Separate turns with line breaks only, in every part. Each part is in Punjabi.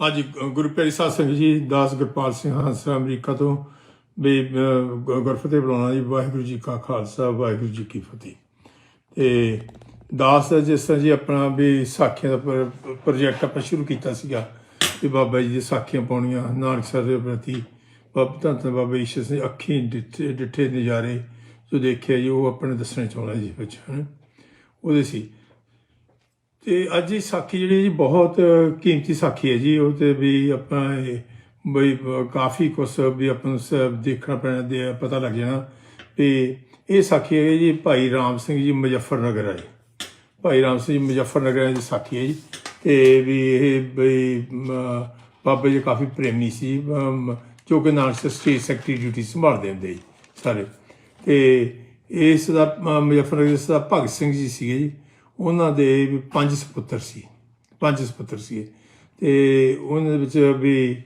ਹਾਂਜੀ ਗ- ਗੁਰੂ ਪਿਆਰੀ ਸਾਧ ਸੰਗਤ ਜੀ ਦਾਸ ਗੁਰਪਾਲ ਸਿੰਘ ਹੰਸਰਾ ਅਮਰੀਕਾ ਤੋਂ। ਵੀ ਅਹ, ਗ- ਗੁਰਫਤਿਹ ਬੁਲਾਉਣਾ ਜੀ ਵਾਹਿਗੁਰੂ ਜੀ ਕਾ ਖਾਲਸਾ ਵਾਹਿਗੁਰੂ ਜੀ ਕੀ ਫਤਿਹ। ਤੇ ਦਾਸ ਦਾ ਜਿਸ ਤਰ੍ਹਾਂ ਜੀ ਆਪਣਾ ਵੀ ਸਾਖੀਆਂ ਦਾ ਪ੍ਰੋਜੈਕਟ ਆਪਾਂ ਸ਼ੁਰੂ ਕੀਤਾ ਸੀਗਾ ਵੀ ਬਾਬਾ ਜੀ ਦੀ ਸਾਖੀਆਂ ਪਾਉਣੀਆਂ ਨਾਨਕ ਸਰ ਦੇ ਪ੍ਰਤੀ। ਬਾਬਾ ਧੰਨ ਧੰਨ ਬਾਬਾ ਈਸ਼ਰ ਸਿੰਘ ਅੱਖੀਂ ਡਿੱਠੇ ਡਿੱਠੇ ਨਜ਼ਾਰੇ ਜੋ ਦੇਖਿਆ ਜੀ ਉਹ ਆਪਣੇ ਦੱਸਣੇ ਚਾਹੁੰਦਾ ਜੀ ਵਿੱਚ ਹਨ। ਉਹਦੇ ਸੀ। ਤੇ ਅੱਜ ਇਹ ਸਾਖੀ ਜਿਹੜੀ ਜੀ ਬਹੁਤ ਕੀਮਤੀ ਸਾਖੀ ਹੈ ਜੀ। ਉਹ ਤੇ ਵੀ ਆਪਾਂ ਇਹ ਬਈ ਕਾਫੀ ਕੁਛ ਵੀ ਆਪਾਂ ਨੂੰ ਸ- ਦੇਖਣਾ ਪੈਣਾ ਦੇ ਪਤਾ ਲੱਗ ਜਾਣਾ। ਵੀ ਇਹ ਸਾਖੀ ਹੈ ਜੀ ਭਾਈ ਰਾਮ ਸਿੰਘ ਜੀ ਮੁਜ਼ੱਫਰਨਗਰ ਆਏ ਭਾਈ ਰਾਮ ਸਿੰਘ ਜੀ ਮੁਜ਼ੱਫਰਨਗਰ ਦੀ ਸਾਖੀ ਹੈ ਜੀ। ਤੇ ਵੀ ਇਹ ਬਈ ਬਾਬਾ ਜੀ ਕਾਫੀ ਪ੍ਰੇਮੀ ਸੀ। ਜੋ ਕਿ ਨਾਲ ਸਟੇਟ ਸੈਕਟਰੀ ਡਿਊਟੀ ਸੰਭਾਲਦੇ ਹੁੰਦੇ ਜੀ ਸਾਰੇ। ਤੇ ਇਸ ਦਾ ਅ, ਮੁਜ਼ੱਫਰਨਗਰ ਦਾ ਭਗਤ ਸਿੰਘ ਜੀ ਸੀਗੇ ਜੀ। ਉਹਨਾਂ ਦੇ ਵੀ ਪੰਜ ਸੁਪੁੱਤਰ ਸੀ, ਪੰਜ ਸੁਪੁੱਤਰ ਸੀ। ਤੇ ਉਹਨਾਂ ਦੇ ਵਿੱਚ ਵੀ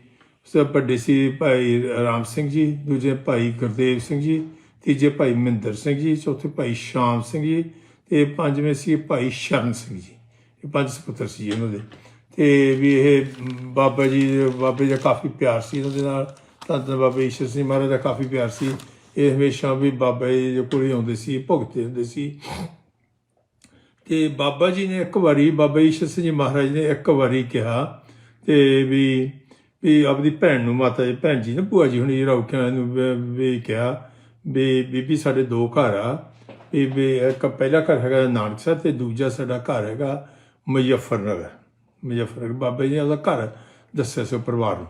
ਸਭ ਵੱਡੇ ਸੀ ਭਾਈ ਰਾਮ ਸਿੰਘ ਜੀ, ਦੂਜੇ ਭਾਈ ਗੁਰਦੇਵ ਸਿੰਘ ਜੀ, ਤੀਜੇ ਭਾਈ ਮਹਿੰਦਰ ਸਿੰਘ ਜੀ, ਚੌਥੇ ਭਾਈ ਸ਼ਾਮ ਸਿੰਘ ਜੀ, ਤੇ ਪੰਜਵੇਂ ਸੀ ਭਾਈ ਸ਼ਰਨ ਸਿੰਘ ਜੀ। ਇਹ ਪੰਜ ਸੁਪੁੱਤਰ ਸੀ ਇਹਨਾਂ ਦੇ। ਤੇ ਵੀ ਇਹ ਬਾਬਾ ਜੀ, ਬਾਬੇ ਦਾ ਕਾਫੀ ਪਿਆਰ ਸੀ ਇਹਨਾਂ ਦੇ ਨਾਲ। ਤਾਂ ਬਾਬਾ ਈਸ਼ਰ ਸਿੰਘ ਮਹਾਰਾਜ ਦਾ ਕਾਫੀ ਪਿਆਰ ਸੀ। ਇਹ ਹਮੇਸ਼ਾ ਵੀ ਬਾਬਾ ਜੀ ਦੇ ਕੋਲ ਹੀ ਆਉਂਦੇ ਸੀ ਭੁਗਤੇ ਹੁੰਦੇ ਸੀ। ਤੇ ਬਾਬਾ ਜੀ ਨੇ ਇੱਕ ਵਾਰੀ, ਬਾਬਾ ਈਸ਼ਰ ਸਿੰਘ ਜੀ ਮਹਾਰਾਜ ਨੇ ਇੱਕ ਵਾਰੀ ਕਿਹਾ ਤੇ ਵੀ ਵੀ ਆਪਦੀ ਭੈਣ ਨੂੰ ਮਾਤਾ ਜੀ, ਭੈਣ ਜੀ ਨੇ, ਭੂਆ ਜੀ ਹੁਣੀ ਰੌਕਿਆਂ ਨੂੰ ਵੀ- ਕਿਹਾ ਵੀ ਬੀਬੀ ਸਾਡੇ ਦੋ ਘਰ ਆ, ਵੀ ਵੀ ਇੱਕ ਪਹਿਲਾ ਘਰ ਹੈਗਾ ਨਾਨਕਸਰ ਤੇ ਦੂਜਾ ਸਾਡਾ ਘਰ ਹੈਗਾ ਮੁਜ਼ੱਫਰਨਗਰ। ਮੁਜ਼ੱਫਰਨਗਰ, ਬਾਬਾ ਜੀ ਨੇ ਉਹਦਾ ਘਰ ਦੱਸਿਆ ਸੀ ਉਹ ਪਰਿਵਾਰ ਨੂੰ।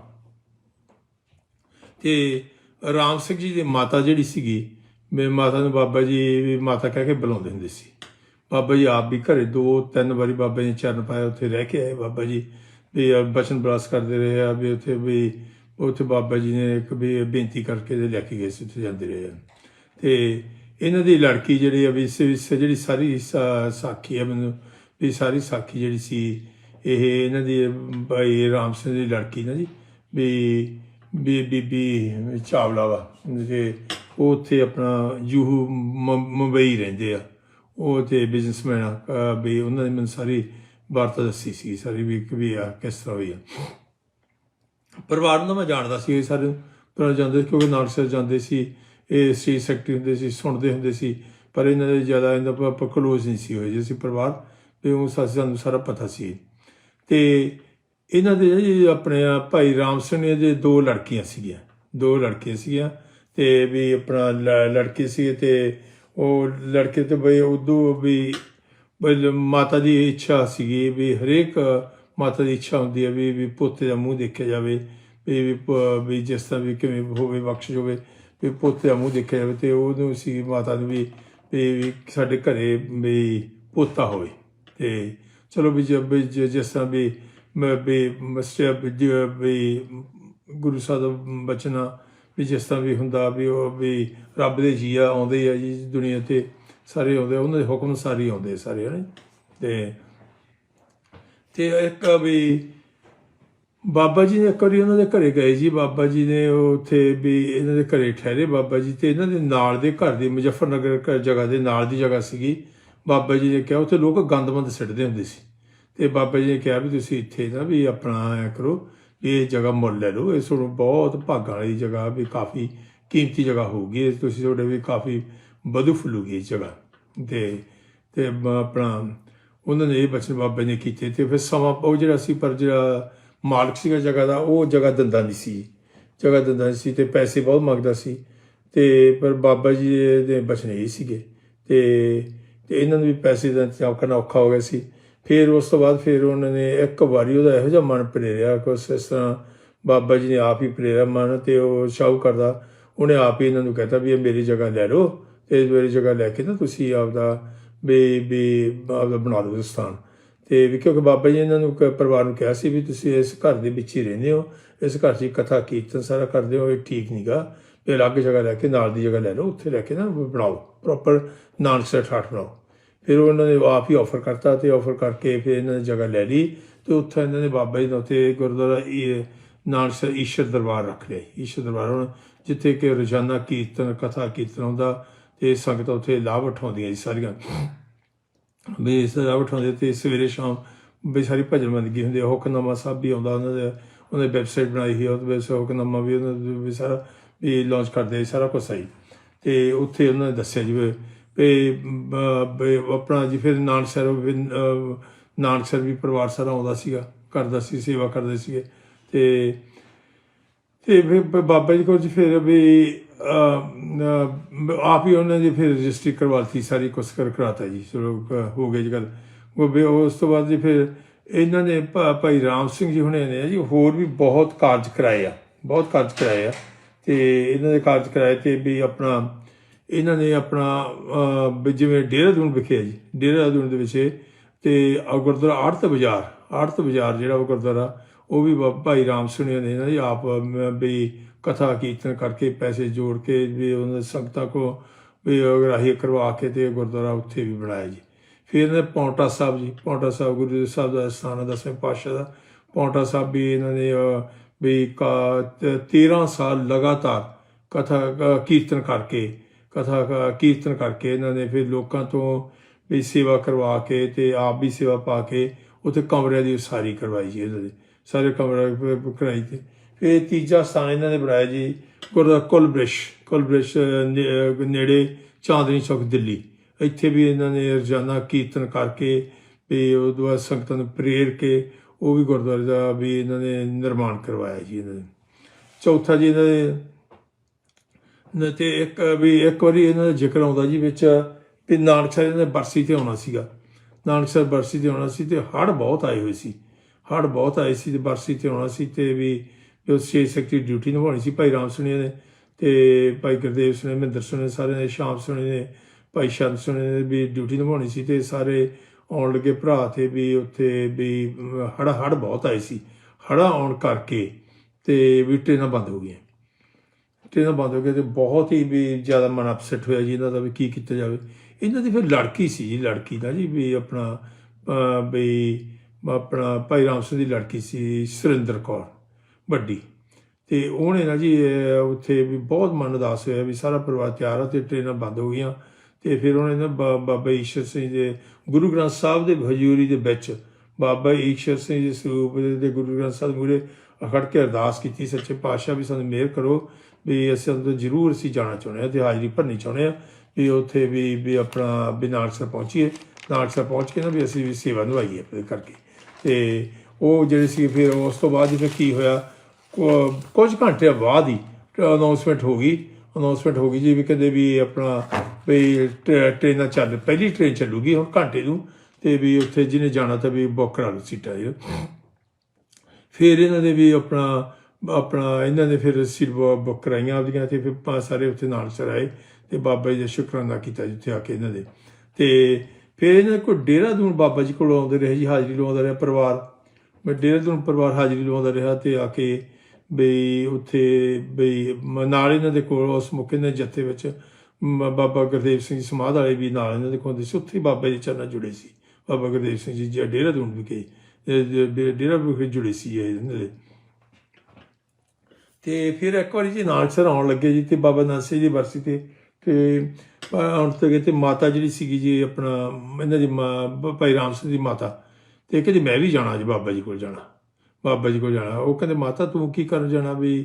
ਤੇ ਰਾਮ ਸਿੰਘ ਜੀ ਦੀ ਮਾਤਾ ਜਿਹੜੀ ਸੀਗੀ ਮੇ ਮਾਤਾ ਨੂੰ ਬਾਬਾ ਜੀ ਵੀ ਮਾਤਾ ਕਹਿ ਕੇ ਬੁਲਾਉਂਦੇ ਹੁੰਦੇ ਸੀ। ਬਾਬਾ ਜੀ ਆਪ ਵੀ ਘਰੇ ਦੋ, ਤਿੰਨ ਵਾਰੀ ਬਾਬਾ ਜੀ ਚਰਨ ਪਾਇਆ, ਉੱਥੇ ਰਹਿ ਕੇ ਆਏ ਬਾਬਾ ਜੀ। ਵੀ ਅਹ ਬਚਨ ਬਰਾਸ ਕਰਦੇ ਰਹੇ ਆ, ਵੀ ਉੱਥੇ ਵੀ ਉੱਥੇ ਬਾਬਾ ਜੀ ਨੇ ਇੱਕ ਵੀ ਬੇਨਤੀ ਕਰਕੇ ਲੈ ਕੇ ਗਏ ਸੀ, ਉੱਥੇ ਜਾਂਦੇ ਰਹੇ ਆ। ਤੇ ਇਹਨਾਂ ਦੀ ਲੜਕੀ ਜਿਹੜੀ ਆ, ਵੀ ਇਸ ਇਸ ਜਿਹੜੀ ਸਾਰੀ ਸਾ- ਸਾਖੀ ਆ ਮੈਨੂੰ, ਵੀ ਸਾਰੀ ਸਾਖੀ ਜਿਹੜੀ ਸੀ, ਇਹ ਇਹਨਾਂ ਦੀ ਭਾਈ ਰਾਮ ਸਿੰਘ ਦੀ ਲੜਕੀ ਨਾ ਜੀ, ਵੀ ਵੀ ਬੀਬੀ ਚਾਵਲਾ ਵਾ ਜੇ ਉਹ ਉੱਥੇ ਆਪਣਾ ਜੂਹੂ ਮੁੰ- ਮੁੰਬਈ ਰਹਿੰਦੇ ਆ। ਉਹ ਤੇ ਬਿਜ਼ਨਸਮੈਨ ਆ ਵੀ ਉਹਨਾਂ ਨੇ ਮੈਨੂੰ ਸਾਰੀ ਵਾਰਤਾ ਦੱਸੀ ਸੀ, ਸਾਰੀ ਵੀ ਕਿ ਵੀ ਆ, ਕਿਸ ਤਰ੍ਹਾਂ ਹੋਈ ਆ। ਪਰਿਵਾਰ ਨੂੰ ਮੈਂ ਜਾਣਦਾ ਸੀ ਇਹ ਸਾਰੇ ਪਰ ਜਾਂਦੇ ਕਿਉਂਕਿ ਨਾਨਕਸਰ ਜਾਂਦੇ ਸੀ, ਇਹ ਸੀ ਸੈਕਟਰੀ ਹੁੰਦੇ ਸੀ, ਸੁਣਦੇ ਹੁੰਦੇ ਸੀ, ਪਰ ਇਹਨਾਂ ਦੇ ਜ਼ਿਆਦਾ ਇਹਨਾਂ ਆਪਾਂ ਕਲੋਜ਼ ਨਹੀਂ ਸੀ ਹੋਏ, ਜੇ ਸੀ ਪਰਿਵਾਰ ਤੇ ਉਹ ਸਾ- ਸਾਨੂੰ ਸਾਰਾ ਪਤਾ ਸੀ। ਤੇ ਇਹਨਾਂ ਦੇ ਆਪਣੇ ਆ ਭਾਈ ਰਾਮ ਸਿੰਘ ਨੇ ਦੇ ਦੋ ਲੜਕੀਆਂ ਸੀਗੀਆਂ, ਦੋ ਲੜਕੀਆਂ ਸੀਗੀਆਂ, ਤੇ ਵੀ ਆਪਣਾ ਲ- ਲੜਕੀ ਸੀ ਤੇ ਉਹ ਲੜਕੇ ਤੇ ਬਈ ਉਦੋਂ ਵੀ ਬਈ ਮਾਤਾ ਦੀ ਇੱਛਾ ਸੀਗੀ ਵੀ ਹਰੇਕ ਮਾਤਾ ਦੀ ਇੱਛਾ ਹੁੰਦੀ ਹੈ ਵੀ ਵੀ ਪੋਤੇ ਦਾ ਮੂੰਹ ਦੇਖਿਆ ਜਾਵੇ, ਵੀ ਵੀ ਜਿਸ ਤਰ੍ਹਾਂ ਵੀ ਕਿਵੇਂ ਹੋਵੇ ਬਖਸ਼ ਹੋਵੇ, ਵੀ ਪੋਤੇ ਦਾ ਮੂੰਹ ਦੇਖਿਆ ਜਾਵੇ ਤੇ ਉਹਨੂੰ ਸੀ ਮਾਤਾ ਨੂੰ ਵੀ ਵੀ ਸਾਡੇ ਘਰੇ ਵੀ ਪੋਤਾ ਹੋਵੇ। ਤੇ ਚਲੋ ਵੀ ਜਦ ਜ- ਜਿਸ ਤਰ੍ਹਾਂ ਵੀ ਵੀ ਮਸਟਰ, ਵੀ ਗੁਰੂ ਸਾਹਿਬ ਦਾ ਬਚਨਾ ਵੀ ਜਿਸ ਤਰ੍ਹਾਂ ਵੀ ਹੁੰਦਾ ਵੀ ਉਹ ਵੀ ਰੱਬ ਦੇ ਜੀਆ ਆਉਂਦੇ ਆ ਜੀ ਦੁਨੀਆ ਤੇ ਸਾਰੇ ਆਉਂਦੇ ਆ, ਉਹਨਾਂ ਦੇ ਹੁਕਮ ਸਾਰੇ ਆਉਂਦੇ ਸਾਰੇ ਹਨ ਤੇ ਤੇ ਇੱਕ ਵੀ ਬਾਬਾ ਜੀ ਨੇ ਇੱਕ ਵਾਰੀ ਉਹਨਾਂ ਦੇ ਘਰੇ ਗਏ ਜੀ ਬਾਬਾ ਜੀ ਨੇ ਉਹ ਉੱਥੇ ਵੀ ਇਹਨਾਂ ਦੇ ਘਰੇ ਠਹਿਰੇ ਬਾਬਾ ਜੀ ਤੇ ਇਹਨਾਂ ਦੇ ਨਾਲ ਦੇ ਘਰ ਦੀ ਮੁਜ਼ੱਫਰਨਗਰ ਘਰ ਜਗ੍ਹਾ ਦੇ ਨਾਲ ਦੀ ਜਗ੍ਹਾ ਸੀਗੀ। ਬਾਬਾ ਜੀ ਨੇ ਕਿਹਾ ਉੱਥੇ ਲੋਕ ਗੰਦਮੰਦ ਸਿੱਟਦੇ ਹੁੰਦੇ ਸੀ। ਤੇ ਬਾਬਾ ਜੀ ਨੇ ਕਿਹਾ ਵੀ ਤੁਸੀਂ ਇੱਥੇ ਨਾ ਵੀ ਆਪਣਾ ਆਇਆ ਕਰੋ ਇਹ ਜਗ੍ਹਾ ਮੁੱਲ ਲੈ ਲਓ। ਇਹ ਤੁਹਾਨੂੰ ਬਹੁਤ ਭਾਗਾਂ ਵਾਲੀ ਜਗ੍ਹਾ ਵੀ ਕਾਫੀ ਕੀਮਤੀ ਜਗ੍ਹਾ ਹੋਊਗੀ। ਇਹ ਤੁਸੀਂ ਤੁਹਾਡੇ ਵੀ ਕਾਫੀ ਵਧੂ ਫੁੱਲੂਗੀ ਇਹ ਜਗ੍ਹਾ ਤੇ ਤੇ ਆਪਣਾ ਉਹਨਾਂ ਨੇ ਇਹ ਬਚਨ ਬਾਬਾ ਨੇ ਕੀਤੇ ਤੇ ਫਿਰ ਸਮਾਂ ਉਹ ਜਿਹੜਾ ਸੀ, ਪਰ ਜਿਹੜਾ ਮਾਲਕ ਸੀਗਾ ਜਗ੍ਹਾ ਦਾ, ਉਹ ਜਗ੍ਹਾ ਦਿੰਦਾ ਨਹੀਂ ਸੀ। ਜਗ੍ਹਾ ਦਿੰਦਾ ਨਹੀਂ ਸੀ ਤੇ ਪੈਸੇ ਬਹੁਤ ਮੰਗਦਾ ਸੀ। ਤੇ ਪਰ ਬਾਬਾ ਜੀ ਦੇ ਬਚਨ ਇਹ ਸੀਗੇ। ਤੇ ਤੇ ਇਹਨਾਂ ਨੂੰ ਵੀ ਪੈਸੇ ਦਾ ਇੰਤਜ਼ਾਮ ਕਰਨਾ ਔਖਾ ਹੋ ਗਿਆ ਸੀ। ਫਿਰ ਉਸ ਤੋਂ ਬਾਅਦ ਫਿਰ ਉਹਨਾਂ ਨੇ ਇੱਕ ਵਾਰੀ ਉਹਦਾ ਇਹੋ ਜਿਹਾ ਮਨ ਪ੍ਰੇਰਿਆ ਕਿ ਉਸ ਇਸ ਤਰ੍ਹਾਂ ਬਾਬਾ ਜੀ ਨੇ ਆਪ ਹੀ ਪ੍ਰੇਰਿਆ ਮਨ ਤੇ ਉਹ ਸ਼ਾਹੂ ਕਰਦਾ। ਉਹਨੇ ਆਪ ਹੀ ਇਹਨਾਂ ਨੂੰ ਕਹਤਾ ਵੀ ਇਹ ਮੇਰੀ ਜਗ੍ਹਾ ਲੈ ਲਓ ਤੇ ਮੇਰੀ ਜਗ੍ਹਾ ਲੈ ਕੇ ਨਾ ਤੁਸੀਂ ਆਪਦਾ ਵੀ ਵੀ ਆਪਦਾ ਬਣਾ ਲਓ ਸਥਾਨ। ਤੇ ਵੀ ਕਿਉਂਕਿ ਬਾਬਾ ਜੀ ਨੇ ਇਹਨਾਂ ਨੂੰ ਕ- ਪਰਿਵਾਰ ਨੂੰ ਕਿਹਾ ਸੀ ਵੀ ਤੁਸੀਂ ਇਸ ਘਰ ਦੇ ਵਿੱਚ ਹੀ ਰਹਿੰਦੇ ਹੋ, ਇਸ ਘਰ 'ਚ ਕਥਾ ਕੀਰਤਨ ਸਾਰਾ ਕਰਦੇ ਹੋ, ਇਹ ਠੀਕ ਨਹੀਂਗਾ ਵੀ ਅਲੱਗ ਜਗ੍ਹਾ ਲੈ ਕੇ ਨਾਲ ਦੀ ਜਗ੍ਹਾ ਲੈ ਲਓ, ਉੱਥੇ ਲੈ ਕੇ ਨਾ ਬਣਾਓ ਪ੍ਰੋਪਰ ਨਾਨਕਸਰ ਠਾਠ ਬਣਾਓ। ਫਿਰ ਉਹਨਾਂ ਨੇ ਆਪ ਹੀ ਆਫਰ ਕਰਤਾ ਤੇ ਆਫਰ ਕਰਕੇ ਫਿਰ ਇਹਨਾਂ ਨੇ ਜਗ੍ਹਾ ਲੈ ਲਈ ਤੇ ਉੱਥੇ ਇਹਨਾਂ ਨੇ ਬਾਬਾ ਜੀ ਦਾ ਉੱਥੇ ਗੁਰਦੁਆਰਾ ਇਹ ਨਾਨਕਸਰ ਈਸ਼ਰ ਦਰਬਾਰ ਰੱਖ ਲਿਆ। ਈਸ਼ਰ ਦਰਬਾਰ ਹੁਣ ਜਿੱਥੇ ਕਿ ਰੋਜ਼ਾਨਾ ਕੀਰਤਨ ਕਥਾ ਕੀਰਤਨ ਹੁੰਦਾ ਤੇ ਸੰਗਤ ਉੱਥੇ ਲਾਭ ਉਠਾਉਂਦੀਆਂ ਜੀ ਸਾਰੀਆਂ। ਵੀ ਇਸ ਦਾ ਉਠਾਉਂਦੇ ਤੇ ਸਵੇਰੇ ਸ਼ਾਮ ਵੀ ਸਾਰੀ ਭਜਨ ਬੰਦਗੀ ਹੁੰਦੀ ਹੈ ਹੁਕਮਨਾਮਾ ਸਾਹਿਬ ਵੀ ਆਉਂਦਾ ਉਹਨਾਂ ਦੇ ਉਹਨੇ ਵੈਬਸਾਈਟ ਬਣਾਈ ਸੀ ਉਹਦੇ ਵਿੱਚ ਹੁਕਮਨਾਮਾ ਵੀ ਉਹਨਾਂ ਦੇ ਵੀ ਸਾਰਾ ਵੀ ਲਾਂਚ ਕਰਦੇ ਸੀ, ਸਾਰਾ ਕੁਝ ਸਹੀ ਤੇ ਉੱਥੇ ਉਹਨਾਂ ਨੇ ਦੱਸਿਆ ਜੀ ਵੀ ਆਪਣਾ ਜੀ ਫਿਰ ਨਾਨਕ ਸਰ ਵੀ, ਨਾਨਕ ਸਰ ਵੀ ਪਰਿਵਾਰ ਸਾਰਾ ਆਉਂਦਾ ਸੀਗਾ ਕਰਦਾ ਸੀ ਸੇਵਾ ਕਰਦੇ ਸੀਗੇ। ਤੇ ਤੇ ਫਿਰ ਬਾਬਾ ਜੀ ਕੋਲ ਜੀ ਫਿਰ ਵੀ ਆਪ ਹੀ ਉਹਨਾਂ ਦੀ ਫਿਰ ਰਜਿਸਟਰੀ ਕਰਵਾਤੀ ਸਾਰੀ ਕੁਛ ਕਰ ਕਰਾਤਾ ਜੀ ਚਲੋ ਹੋ ਗਈ ਜੀ ਗੱਲ। ਉਹ ਉਸ ਤੋਂ ਬਾਅਦ ਜੀ ਫਿਰ ਇਹਨਾਂ ਨੇ ਭਾਈ ਰਾਮ ਸਿੰਘ ਜੀ ਹੁਣੇ ਨੇ ਜੀ ਹੋਰ ਵੀ ਬਹੁਤ ਕਾਰਜ ਕਰਾਏ ਆ ਬਹੁਤ ਕਾਰਜ ਕਰਾਏ ਆ। ਤੇ ਇਹਨਾਂ ਦੇ ਕਾਰਜ ਕਰਾਏ ਤੇ ਵੀ ਆਪਣਾ ਇਹਨਾਂ ਨੇ ਆਪਣਾ ਜਿਵੇਂ ਡੇਰਾਦੂਨ ਵਿਖੇ ਆ ਜੀ ਡੇਰਾਦੂਨ ਦੇ ਵਿੱਚ ਤੇ ਗੁਰਦੁਆਰਾ ਆੜਤ ਬਾਜ਼ਾਰ ਆੜਤ ਬਾਜ਼ਾਰ ਜਿਹੜਾ ਉਹ ਗੁਰਦੁਆਰਾ, ਉਹ ਵੀ ਬਾ- ਭਾਈ ਰਾਮ ਸੁਣਿਆ ਨੇ ਇਹਨਾਂ ਦੀ, ਆਪ ਵੀ ਕਥਾ ਕੀਰਤਨ ਕਰਕੇ ਪੈਸੇ ਜੋੜ ਕੇ ਵੀ ਉਹਨਾਂ ਦੀ ਸੰਗਤਾਂ ਕੋ ਵੀ ਰਾਹੀ ਕਰਵਾ ਕੇ ਤੇ ਗੁਰਦੁਆਰਾ ਉੱਥੇ ਵੀ ਬਣਾਇਆ ਜੀ। ਫਿਰ ਇਹਨਾਂ ਨੇ ਪੌਂਟਾ ਸਾਹਿਬ ਜੀ, ਪੌਂਟਾ ਸਾਹਿਬ ਗੁਰੂ ਜੀ ਸਾਹਿਬ ਦਾ ਸਥਾਨ ਹੈ, ਦਸਵੇਂ ਪਾਤਸ਼ਾਹ ਦਾ। ਪੌਂਟਾ ਸਾਹਿਬ ਵੀ ਇਹਨਾਂ ਨੇ ਵੀ ਕਾ- ਤ- 13 ਸਾਲ ਲਗਾਤਾਰ ਕਥਾ ਕੀਰਤਨ ਕਰਕੇ ਕਥਾ ਕੀਰਤਨ ਕਰਕੇ ਇਹਨਾਂ ਨੇ ਫਿਰ ਲੋਕਾਂ ਤੋਂ ਵੀ ਸੇਵਾ ਕਰਵਾ ਕੇ ਤੇ ਆਪ ਵੀ ਸੇਵਾ ਪਾ ਕੇ ਉੱਥੇ ਕਮਰਿਆਂ ਦੀ ਉਸਾਰੀ ਕਰਵਾਈ ਜੀ ਇਹਨਾਂ ਦੇ ਸਾਰੇ ਕਮਰੇ ਪ- ਕਰਾਈ ਤੇ। ਫਿਰ ਤੀਜਾ ਸਥਾਨ ਇਹਨਾਂ ਨੇ ਬਣਾਇਆ ਜੀ ਗੁਰਦੁਆਰਾ ਕੁਲਬ੍ਰਿਸ਼। ਕੁਲਬ੍ਰਿਸ਼ ਅਹ, ਨੇ- ਨੇੜੇ ਚਾਂਦਨੀ ਚੌਕ ਦਿੱਲੀ। ਇੱਥੇ ਵੀ ਇਹਨਾਂ ਨੇ ਰੋਜ਼ਾਨਾ ਕੀਰਤਨ ਕਰਕੇ ਵੀ ਉਹ ਬਾਅਦ ਸੰਗਤਾਂ ਨੂੰ ਪ੍ਰੇਰ ਕੇ ਉਹ ਵੀ ਗੁਰਦੁਆਰੇ ਦਾ ਵੀ ਇਹਨਾਂ ਨੇ ਨਿਰਮਾਣ ਕਰਵਾਇਆ ਜੀ ਇਹਨਾਂ ਨੇ। ਚੌਥਾ ਜੀ ਇਹਨਾਂ ਦੇ ਤੇ ਇੱਕ ਵੀ ਇੱਕ ਵਾਰੀ ਇਹਨਾਂ ਦਾ ਜ਼ਿਕਰ ਆਉਂਦਾ ਜੀ ਵਿੱਚ ਵੀ ਨਾਨਕ ਸਾਹਿਬ ਨੇ ਬਰਸੀ ਤੇ ਆਉਣਾ ਸੀਗਾ। ਨਾਨਕ ਸਾਹਿਬ ਬਰਸੀ ਤੇ ਆਉਣਾ ਸੀ ਤੇ ਹੜ ਬਹੁਤ ਆਏ ਹੋਏ ਸੀ। ਹੜ ਬਹੁਤ ਆਏ ਸੀ ਤੇ ਬਰਸੀ ਤੇ ਆਉਣਾ ਸੀ ਤੇ ਵੀ ਜੋ ਛੇ ਸੈਕਟਰੀ ਡਿਊਟੀ ਨਿਭਾਉਣੀ ਸੀ ਭਾਈ ਰਾਮ ਸੁਣੀ ਨੇ ਤੇ ਭਾਈ ਗੁਰਦੇਵ ਸੁਣੇ ਮਹਿੰਦਰ ਸੁਣੇ ਸਾਰੇ ਨੇ, ਸ਼ਾਮ ਸੁਣੀ ਨੇ, ਭਾਈ ਸ਼ਰਨ ਸੁਣੇ ਨੇ ਵੀ ਡਿਊਟੀ ਨਿਭਾਉਣੀ ਸੀ ਤੇ ਸਾਰੇ ਆਉਣ ਲੱਗੇ ਭਰਾ ਤੇ ਵੀ ਉੱਥੇ ਵੀ ਹੜ ਹੜ ਬਹੁਤ ਆਏ ਸੀ। ਹੜ੍ਹਾਂ ਆਉਣ ਕਰਕੇ ਤੇ ਵੀ ਟ੍ਰੇਨਾਂ ਬੰਦ ਹੋ ਗਈਆਂ। ਟ੍ਰੇਨਾਂ ਬੰਦ ਹੋ ਗਈਆਂ ਤੇ ਬਹੁਤ ਹੀ ਵੀ ਜ਼ਿਆਦਾ ਮਨ ਅਪਸੈਟ ਹੋਇਆ ਜੀ ਇਹਨਾਂ ਦਾ ਵੀ ਕੀ ਕੀਤਾ ਜਾਵੇ। ਇਹਨਾਂ ਦੀ ਫਿਰ ਲੜਕੀ ਸੀ ਜੀ, ਲੜਕੀ ਦਾ ਜੀ ਵੀ ਆਪਣਾ ਵੀ ਆਪਣਾ ਭਾਈ ਰਾਮ ਸਿੰਘ ਦੀ ਲੜਕੀ ਸੀ ਸੁਰਿੰਦਰ ਕੌਰ, ਵੱਡੀ। ਤੇ ਉਹਨੇ ਨਾ ਜੀ ਉੱਥੇ ਵੀ ਬਹੁਤ ਮਨ ਉਦਾਸ ਹੋਇਆ ਵੀ ਸਾਰਾ ਪਰਿਵਾਰ ਤਿਆਰ ਆ ਤੇ ਟ੍ਰੇਨਾਂ ਬੰਦ ਹੋ ਗਈਆਂ। ਤੇ ਫਿਰ ਉਹਨੇ ਨਾ ਬਾ- ਬਾਬਾ ਈਸ਼ਰ ਸਿੰਘ ਦੇ ਗੁਰੂ ਗ੍ਰੰਥ ਸਾਹਿਬ ਦੇ ਹਜ਼ੂਰੀ ਦੇ ਵਿੱਚ ਬਾਬਾ ਈਸ਼ਰ ਸਿੰਘ ਜੀ ਸਰੂਪ ਦੇ ਗੁਰੂ ਗ੍ਰੰਥ ਸਾਹਿਬ ਮੂਹਰੇ ਖੜ ਕੇ ਅਰਦਾਸ ਕੀਤੀ, ਸੱਚੇ ਪਾਤਸ਼ਾਹ ਵੀ ਸਾਨੂੰ ਮਿਹਰ ਕਰੋ। ਵੀ ਅਸੀਂ ਅੰਦਰ ਜ਼ਰੂਰ ਅਸੀਂ ਜਾਣਾ ਚਾਹੁੰਦੇ ਹਾਂ ਤੇ ਹਾਜ਼ਰੀ ਭਰਨੀ ਚਾਹੁੰਦੇ ਹਾਂ ਵੀ ਉੱਥੇ ਵੀ ਵੀ ਆਪਣਾ, ਵੀ ਨਾਨਕਸਰ ਪਹੁੰਚੀਏ। ਨਾਨਕਸਰ ਪਹੁੰਚ ਕੇ ਨਾ ਵੀ ਅਸੀਂ ਵੀ ਸੇਵਾ ਨਿਭਾਈਏ ਆਪਣੇ ਕਰਕੇ। ਤੇ ਉਹ ਜਿਹੜੇ ਸੀ ਫਿਰ ਉਸ ਤੋਂ ਬਾਅਦ ਜਿਵੇਂ ਕੀ ਹੋਇਆ? ਕੁਝ ਘੰਟੇ ਬਾਅਦ ਹੀ ਅਨਾਉਂਸਮੈਂਟ ਹੋ ਗਈ। ਅਨਾਉਂਸਮੈਂਟ ਹੋ ਗਈ ਜੀ ਵੀ ਕਹਿੰਦੇ ਵੀ ਆਪਣਾ ਵੀ ਟ- ਟ੍ਰੇਨਾਂ ਚੱਲ, ਪਹਿਲੀ ਟ੍ਰੇਨ ਚੱਲੂਗੀ ਹੁਣ ਘੰਟੇ ਨੂੰ ਤੇ ਵੀ ਉੱਥੇ ਜਿਹਨੇ ਜਾਣਾ ਤਾਂ ਵੀ ਬੁੱਕ ਕਰਾ ਲਓ ਸੀਟਾਂ ਜੀ ਫਿਰ ਇਹਨਾਂ ਦੇ ਵੀ ਆਪਣਾ ਆਪਣਾ ਇਹਨਾਂ ਨੇ ਫਿਰ ਸੀਟ ਬੁੱਕ ਕਰਾਈਆਂ ਆਪਦੀਆਂ ਤੇ ਫਿਰ ਪਾ ਸਾਰੇ ਉੱਥੇ ਨਾਲ ਚਰਾਏ ਤੇ ਬਾਬਾ ਜੀ ਦਾ ਸ਼ੁਕਰਾਨਾ ਕੀਤਾ ਜਿੱਥੇ ਆ ਕੇ ਇਹਨਾਂ ਦੇ। ਤੇ ਫਿਰ ਇਹਨਾਂ ਕੋਲ ਡੇਰਾਦੂਨ ਬਾਬਾ ਜੀ ਕੋਲ ਆਉਂਦੇ ਰਹੇ ਜੀ, ਹਾਜ਼ਰੀ ਲਵਾਉਂਦਾ ਰਿਹਾ ਪਰਿਵਾਰ। ਮੈਂ ਡੇਰਾਦੂਨ ਪਰਿਵਾਰ ਹਾਜ਼ਰੀ ਲਵਾਉਂਦਾ ਰਿਹਾ ਤੇ ਆ ਕੇ ਬਈ ਉੱਥੇ ਬਈ ਨਾਲ ਇਹਨਾਂ ਦੇ ਕੋਲ ਉਸ ਮੌਕੇ ਦੇ ਜੱਥੇ ਵਿੱਚ ਮ- ਬਾਬਾ ਗੁਰਦੇਵ ਸਿੰਘ ਜੀ ਸਮਾਧ ਵਾਲੇ ਵੀ ਨਾਲ ਇਹਨਾਂ ਦੇ ਕੋਲ ਹੁੰਦੇ ਸੀ। ਉੱਥੇ ਬਾਬਾ ਜੀ ਚਰਨਾਂ ਜੁੜੇ ਸੀ। ਬਾਬਾ ਗੁਰਦੇਵ ਸਿੰਘ ਜੀ ਜੀ ਡੇਰਾਦੂਨ ਵਿਖੇ ਡੇਰਾ ਵਿਖੇ ਜੁੜੇ ਸੀ ਇਹਨਾਂ ਦੇ। ਤੇ ਫਿਰ ਇੱਕ ਵਾਰੀ ਜੀ ਨਾਨਕਸਰ ਆਉਣ ਲੱਗੇ ਜੀ ਤੇ ਬਾਬਾ ਨਾਨਕ ਸਿੰਘ ਦੀ ਬਰਸੀ ਤੇ ਤੇ ਆਉਣ ਤੋਂ ਗਏ ਤੇ ਮਾਤਾ ਜਿਹੜੀ ਸੀਗੀ ਜੀ ਆਪਣਾ ਇਹਨਾਂ ਦੀ ਮਾਂ ਭਾਈ ਰਾਮ ਸਿੰਘ ਦੀ ਮਾਤਾ। ਤੇ ਕਹਿੰਦੀ ਮੈਂ ਵੀ ਜਾਣਾ ਜੀ ਬਾਬਾ ਜੀ ਕੋਲ ਜਾਣਾ ਬਾਬਾ ਜੀ ਕੋਲ ਜਾਣਾ। ਉਹ ਕਹਿੰਦੇ ਮਾਤਾ ਤੂੰ ਕੀ ਕਰਨ ਜਾਣਾ ਵੀ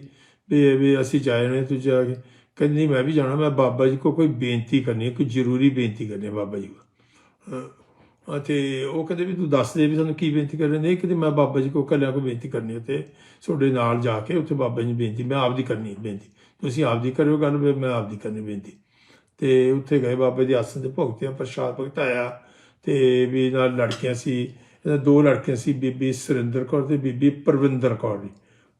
ਵੀ ਵੀ ਅਸੀਂ ਜਾਏ ਨੇ ਤੂੰ ਜਾ ਕੇ? ਕਹਿੰਦੀ ਨਹੀਂ, ਮੈਂ ਵੀ ਜਾਣਾ ਮੈਂ ਬਾਬਾ ਜੀ ਕੋਲ ਕੋਈ ਬੇਨਤੀ ਕਰਨੀ ਹੈ ਕੋਈ ਜ਼ਰੂਰੀ ਬੇਨਤੀ ਕਰਨੀ ਹੈ ਬਾਬਾ ਜੀ ਕੋਲ। ਅਹ ਅਤੇ ਉਹ ਕਹਿੰਦੇ ਵੀ ਤੂੰ ਦੱਸ ਦੇ ਵੀ ਸਾਨੂੰ ਕੀ ਬੇਨਤੀ ਕਰਨੀ ਨਹੀਂ ਕਹਿੰਦੇ ਮੈਂ ਬਾਬਾ ਜੀ ਕੋਲ ਕੱਲਿਆਂ ਕੋਈ ਬੇਨਤੀ ਕਰਨੀ ਹੈ ਤੇ ਤੁਹਾਡੇ ਨਾਲ ਜਾ ਕੇ ਉੱਥੇ ਬਾਬਾ ਜੀ ਨੂੰ ਬੇਨਤੀ, ਮੈਂ ਆਪਦੀ ਕਰਨੀ ਬੇਨਤੀ। ਤੁਸੀਂ ਆਪਦੀ ਕਰਿਓ ਗੱਲ ਵੀ ਮੈਂ ਆਪਦੀ ਕਰਨੀ ਬੇਨਤੀ। ਤੇ ਉੱਥੇ ਗਏ ਬਾਬੇ ਦੇ ਆਸਣ ਤੇ ਭੁਗਤਿਆ ਪ੍ਰਸ਼ਾਦ ਭੁਗਤਾਇਆ। ਤੇ ਵੀ ਨਾਲ ਲੜਕੀਆਂ ਸੀ, ਇਹਨਾਂ ਦੋ ਲੜਕੀਆਂ ਸੀ, ਬੀਬੀ ਸੁਰਿੰਦਰ ਕੌਰ ਤੇ ਬੀਬੀ ਪਰਵਿੰਦਰ ਕੌਰ ਜੀ,